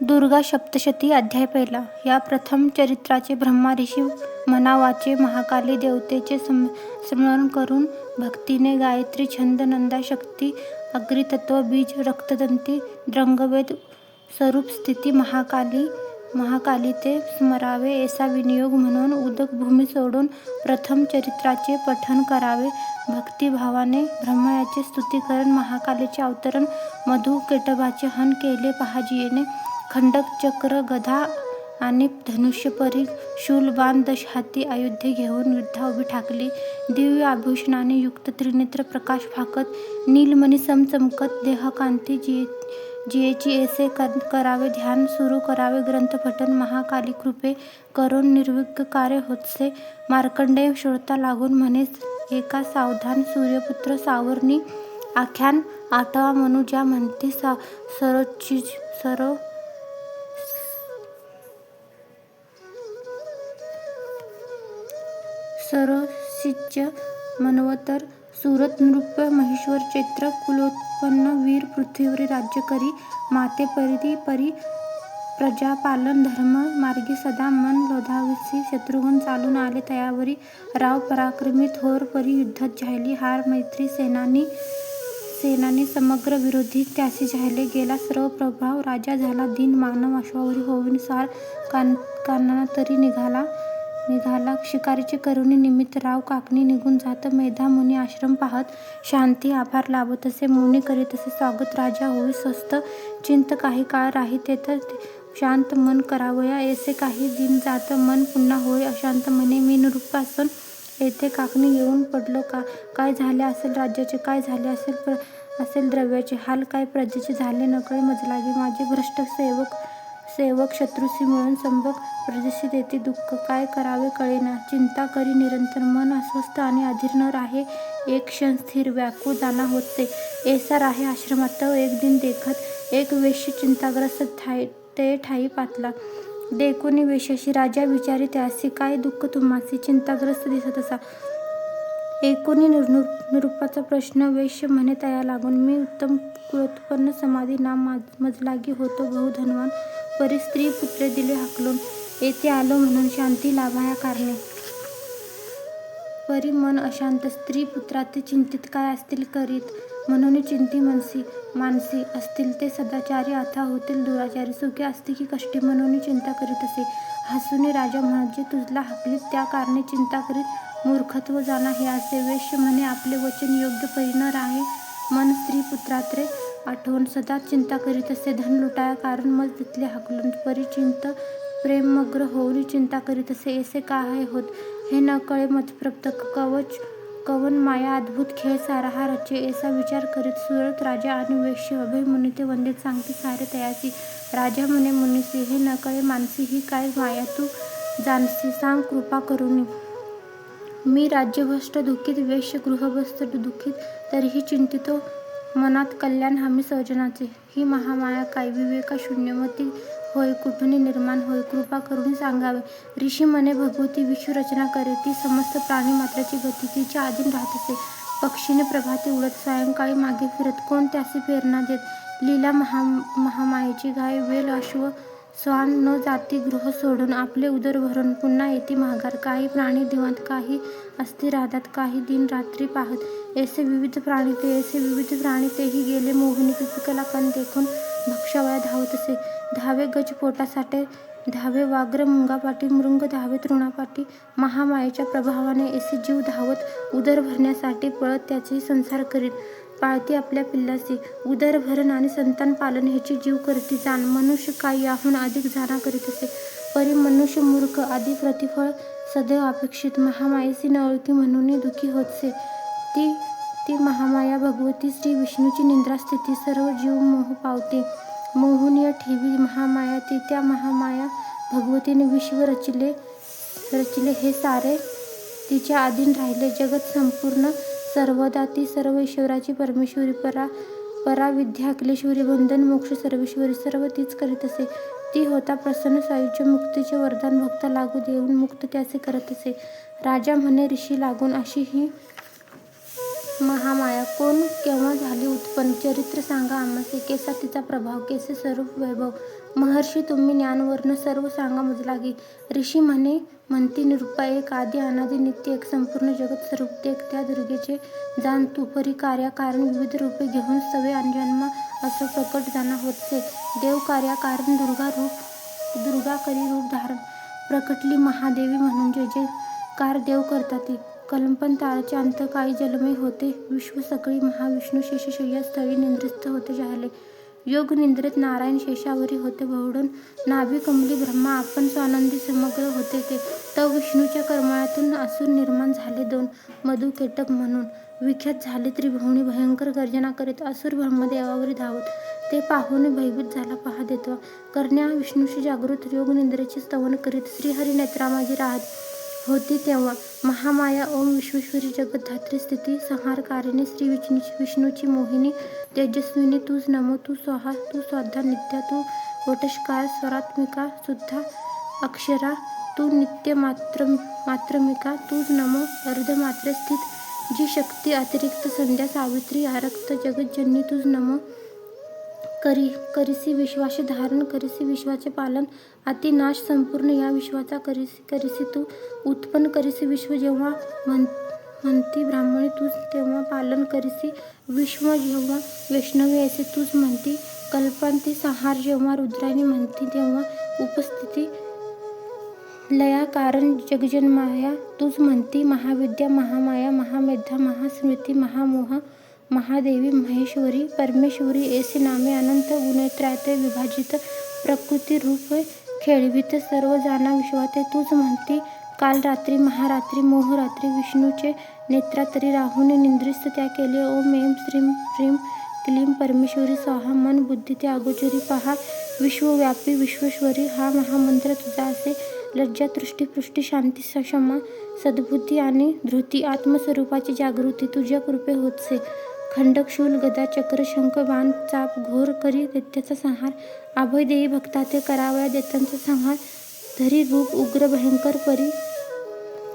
दुर्गा सप्तशती अध्याय पहिला. या प्रथम चरित्राचे ब्रह्मा ऋषी मनावाचे महाकाली देवतेचे सम स्मरण करून भक्तीने गायत्री छंद नंदा शक्ती अग्रितत्व बीज रक्तदंती द्रंगवेद स्वरूप स्थिती महाकाली महाकाली ते स्मरावे ऐसा विनियोग म्हणून उदक भूमी सोडून प्रथम चरित्राचे पठन करावे. भक्तिभावाने ब्रह्माचे स्तुतीकरण महाकालीचे अवतरण मधु केटभाचे हन केले पहाजीने खंडक चक्र गदा आणि धनुष्य परी शूल दशहाती अयोध्ये घेऊन युद्धा उभी ठाकली. दिव्य आभूषणाने युक्त त्रिनेत्र प्रकाश फाकत नीलमणी समचमकत देहकांती जिये जियेची ऐसे करावे ध्यान सुरू करावे ग्रंथपठन महाकाली कृपे करून निर्विघ्न कार्य होतसे. मार्कंडेय श्रोता लागून म्हणे एका सावधान सूर्यपुत्र सावरणी आख्यान आठवा मनुजा म्हणते सा सरोची सरो सरसिच्य मनवतर सुरत नृप महेश्वर चैत्र कुलोत्पन्न वीर पृथ्वीवरी राज्य करी माते परी परी प्रजापालन धर्म मार्गी सदा मन लोधाविसी शत्रुघ्न चालून आले तयावरी. राव पराक्रमी थोर परी युद्धात झाली. हार मैत्री सेनानी सेनानी समग्र विरोधी त्यासी झाले. गेला सर्व प्रभाव. राजा झाला. दिन मानव अश्वावरी होऊन सार कान कानाना तरी निघाला. निघाला शिकारीचे करुणी निमित्त राव काकणी निघून जात मेधा मुनी आश्रम पाहत शांती आभार लाभत असे मुनी करीत असे स्वागत राजा होई स्वस्त चिंत काही काळ राही तेथ शांत मन करावया. ऐसे काही दिन जात मन पुन्हा होय. अशांत मने मी नृपासून येथे काकणी येऊन पडलो का? काय झाले असेल राज्याचे? काय झाले असेल असेल द्रव्याचे? हाल काय प्रजेचे? झाले नकळे मजलागी. माझे भ्रष्ट सेवक सेवक शत्रुशी मिळून संभक प्रदेशी देते दुःख काय करावे कळेना. चिंता करी निरंतर. मन अस्वस्थ आणि अधीर न राहे. एक क्षण स्थिर व्याकुळ जाना होते. ऐसा राहे आश्रमात. एक दिन देखत एक वेश्य चिंताग्रस्त ठाई ते ठाई पातला. देखुनी वेशाशी राजा विचारी त्यासी काय दुःख तुम्हासी चिंताग्रस्त दिसत असा? एकुणी निरूपाचा प्रश्न वैश्य म्हणे तया लागून मी उत्तम कुलोत्पन्न समाधी नाम मजलागी होतो बहुधनवान परी स्त्री पुत्रे दिले हाकलून येथे आलो म्हणून शांती लाभाया कारणे. परी मन अशांत स्त्री पुत्राते चिंतित काय असतील करीत म्हणून चिंती मनसी मानसी असतील ते सदाचारी अथा होतील दुराचारी सुखी असते की कष्टी म्हणून चिंता करीत असे. हसूने राजा म्हणजे तुझला हाकलीत त्या कारणे चिंता करीत मूर्खत्व जाणा हे असे वेश म्हणे. आपले वचन योग्य परिणर आहे. मन स्त्री पुत्रात्रे आठवण सदा चिंता करीत असे धन लुटाया कारण मग तिथले हाकलून परिचिंत प्रेममग्र प्रेमग्र होऊन चिंता करीत असे ऐसे काय होत? हे न कळे मतप्रप्त कवच कवन माया अद्भुत खेळ सारा हा रचे. ऐसा विचार करीत सुरत राजा आणि वेश्य अभय मुनी ते वंदित सांगते सारे तयासी. राजा म्हणे मुनीसी हे न कळे मानसी ही काय माया तू? जानसी सांग कृपा करून. मी राज्यभ्रष्ट दुःखित वेश गृहबस्थ दुःखित तरीही चिंतितो. मनात कल्याण हमी सर्जनाचे. ही महामाया काय? विवेका शून्यमती होय कुठून निर्माण होय कृपा करून सांगावे. ऋषी मने भगवती विश्वरचना करे. ती समस्त प्राणी मात्राची गती तिच्या अधीन राहत असे. पक्षीने प्रभाती उडत सायंकाळी मागे फिरत कोण त्यासी प्रेरणा देत? लीला महा महामायेची गाय वेल अश्व स्वान न जाती गृह सोडून आपले उदर भरून पुन्हा येते माघार. काही प्राणी दिवंत काही अस्थि राहतात काही दिन रात्री पाहत. ऐसे विविध प्राणी ते ऐसे विविध प्राणी तेही गेले मोहिनी पिपिकला कण देखून भक्षावया धावत असे. धावे गज पोटासाठे धावे वाग्र मुंगापाटी मृंग धावे तृणापाटी महामायेच्या प्रभावाने ऐसे जीव धावत उदर भरण्यासाठी पळत त्याचे संसार करीत. पाळती आपल्या पिल्लासी उदरभरण आणि संतान पालन ह्याची जीव करती. जाण मनुष्य काय याहून अधिक जाणा करीत असे. परी मनुष्य मूर्ख आधी प्रतिफळ सदैव अपेक्षित. महामायेची न ओळखी म्हणून दुःखी होतसे ती ती महामाया भगवती श्री विष्णूची निंद्रा स्थिती सर्व जीव मोह पावते. मोहनीय ठेवी महामाया ती त्या महामाया भगवतीने विश्व रचिले रचिले. हे सारे तिच्या अधीन राहिले. जगत संपूर्ण सर्वदा ती सर्व ईश्वराची परमेश्वरी परा परा विद्या अखिलेश्वरी बंधन मोक्ष सर्वेश्वरी सर्व तीच करीत असे. ती होता प्रसन्न सायुज्य मुक्तीचे वरदान भक्त लागू देऊन मुक्त त्याचे करत असे. राजा म्हणे ऋषी लागून अशी ही महामाया कोण केव्हा झाली उत्पन्न? चरित्र सांगा आम्हासे. केसा तिचा प्रभाव केसे स्वरूप वैभव? महर्षी तुम्ही ज्ञानवर्ण सर्व सांगा मुजलागी. ऋषी म्हणे म्हणती निरूपा एक आदि अनादि नित्य एक संपूर्ण जगत स्वरूप एक त्या दुर्गेचे जाण तू परी कार्या कारण विविध रूपे घेऊन सवे जन्म असं प्रकट जाणा होतसे. देव कार्या कारण दुर्गा रूप दुर्गा करी रूप धारण प्रकटली महादेवी म्हणून जे जे कार देव करतात कलंपन ताराचे अंत काही जलमय होते. विश्व सकळी महाविष्णू शेषशय्या स्थळी निंद्रस्त होते जाहले योगनिद्रेत नारायण शेषावरी होते बहुडून नाभी कमली ब्रह्मा आपण स्वानंदी समग्र होते ते. तव विष्णूच्या कर्मळातून असुर निर्माण झाले दोन मधु केटक म्हणून. विख्यात झाले त्रिभुवनी भयंकर गर्जना करीत असुर ब्रह्मदेवावरी धावत. ते पाहून भयभीत झाला पहा देतो कर्ण्या विष्णूशी जागृत योग निद्रेचे स्तवन करीत श्रीहरी नेत्रामाजी राहत. होती तेव्हा. महामाया ओम विश्वेश्वरी जगद्धात्री स्थिती संहारकारिणी श्री विष्णू विष्णूची मोहिनी तेजस्विनी तूच नमो तू स्वाहा तू स्वाधा नित्या तू वटष्कार स्वरात्मिका सुद्धा अक्षरा तू नित्य मात्र मात्रमिका तूच नमो अर्धमात्र स्थित जी शक्ती अतिरिक्त संध्या सावित्री आरक्त जगज्जननी तूच नमो करी करिसी विश्वाचे धारण करिसी विश्वाचे पालन अति नाश संपूर्ण या विश्वाचा करिसी करिसी तू उत्पन्न करिसी विश्व जेव्हा म्हण म्हणती ब्राह्मणी तूच तेव्हा पालन करिसी विश्व जेव्हा वैष्णवी असे तूच म्हणती कल्पांती सहार जेव्हा रुद्राणी म्हणती तेव्हा उपस्थिती लया कारण जगजन्माया तूच म्हणती महाविद्या महामाया महामेधा महास्मृती महामोह महादेवी महेश्वरी परमेश्वरी ऐसे नामे अनंत गुणेत्राते विभाजित प्रकृती रूप खेळवीत सर्व जाणा विश्वाते. तूच म्हणती काल रात्री महारात्री मोहरात्री विष्णूचे नेत्रा तरी राहून निंद्रिस्त त्या केले. ओम एम श्रीं श्रीम क्लीं परमेश्वरी स्वाहा मन बुद्धी ते अगोचरी पहा. विश्वव्यापी विश्वेश्वरी हा महामंत्र तुझा असे. लज्जा तृष्टी पृष्टी शांती सक्षमा सद्बुद्धी आणि धृती आत्मस्वरूपाची जागृती तुझ्या कृपे होतसे. खंडक शूल गदा चक्र शंख बाण चाप घोर करी दैत्याचा संहार अभय देई भक्ता ते करावया दैत्यांचा संहार धरी रूप उग्र भयंकर परी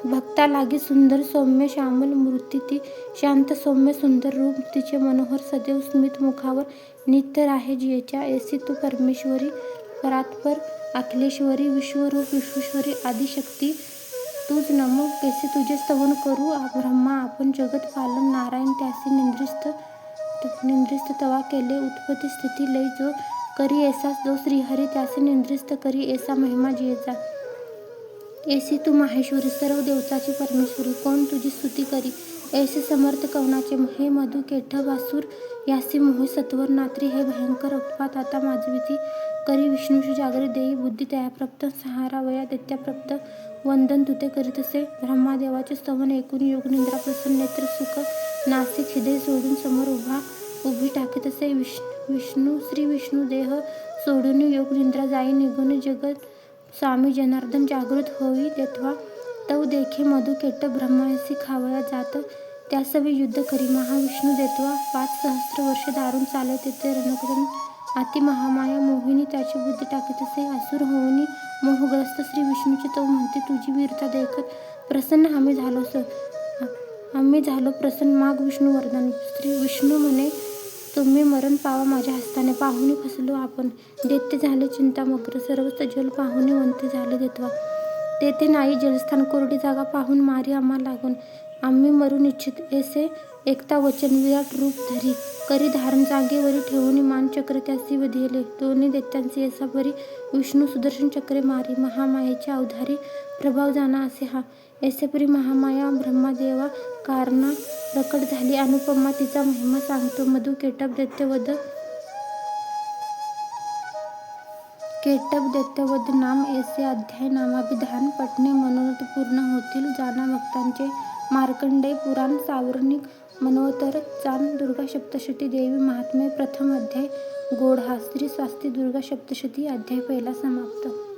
भक्ता लागी सुंदर सौम्य श्यामल मूर्ती ती शांत सौम्य सुंदर रूप तिचे मनोहर सदैव स्मित मुखावर नित्य राहे जियेच्या ऐसी तू परमेश्वरी परात्पर अखिलेश्वरी विश्वरूप विश्वेश्वरी आदिशक्ती तूच नमो केसे तुझे स्तवन करू. आ ब्रह्मा आपण जगत पालन नारायण त्यासी निंद्रिस्त निंद्रिस्त तवा केले. उत्पत्ती स्थिती लय जो करी ऐसा जो श्रीहरी त्यासी निंद्रिस्त करी ऐसा महिमा जियेचा ऐसी तू माहेश्वरी सर्व देवताची परमेश्वरी कोण तुझी स्तुती करी? ऐसे समर्थ कवनाचे हे मधु केठ वासूर यासी मोह सत्वर नात्री हे भयंकर उत्पात आता माजविती करी. विष्णूशी जागृत देई बुद्धी तयाप्रप्त सहारा वया दैत्याप्रप्त वंदन तुते करीत असे. ब्रह्मादेवाचे स्तवन ऐकून योगनिंद्रा प्रसन्न नेत्र सुख नासिक हृदय सोडून समोर उभा उभी टाकीत असे. विष विष्णू श्री विष्णू देह सोडून योगनिंद्रा जाई निघून जगत स्वामी जनार्दन जागृत होई तेव्हा तव देखे मधु केट ब्रह्मायसी खावया जात. त्यासवी युद्ध करी. महाविष्णू देत्वा पाच सहस्र वर्ष दारून चालत तेथे रणकरण अति महामाया मोहिनी त्याची बुद्धी टाकीत असे. असुर होऊनी मोहग्रस्त श्री विष्णूची तो म्हणते तुझी वीरता देखत प्रसन्न आम्ही झालो सर. आम्ही झालो प्रसन्न. माग विष्णू वरदान. श्री विष्णू म्हणे तुम्ही मरण पावा माझ्या हस्ताने. पाहुणे फसलो आपण. देते झाले चिंतामग्र सर्वच जल पाहुणे वंते झाले देतवा. तेथे नाही जलस्थान. कोरडी जागा पाहून मारी आम्हा लागून. आम्ही मरून इच्छित एसे एकता वचन विराट रूप धरी करी धारण जागेवरी ठेवून मान चक्र त्यासी वधिले दोन्ही दैत्यांचे ऐसा परी विष्णू सुदर्शन चक्रे मारी महामायेच्या अवधारी प्रभाव जाणा असे हा. ऐसे परी महामाया ब्रह्मादेवा कारणा प्रकट झाली. अनुपमा तिचा महिमा सांगतो. मधु केटप दैत्यवध केटप दैत्यवध नाम ऐसे अध्याय नामाभिधान पटणे मनोरथ पूर्ण होतील. जाना भक्तांचे मार्कंडेय पुराण सावर्णिक मनोतर चांद दुर्गा सप्तशती देवी महात्म्य प्रथम अध्याय गोड हा स्त्री स्वास्ती दुर्गा सप्तशती अध्याय पहिला समाप्त.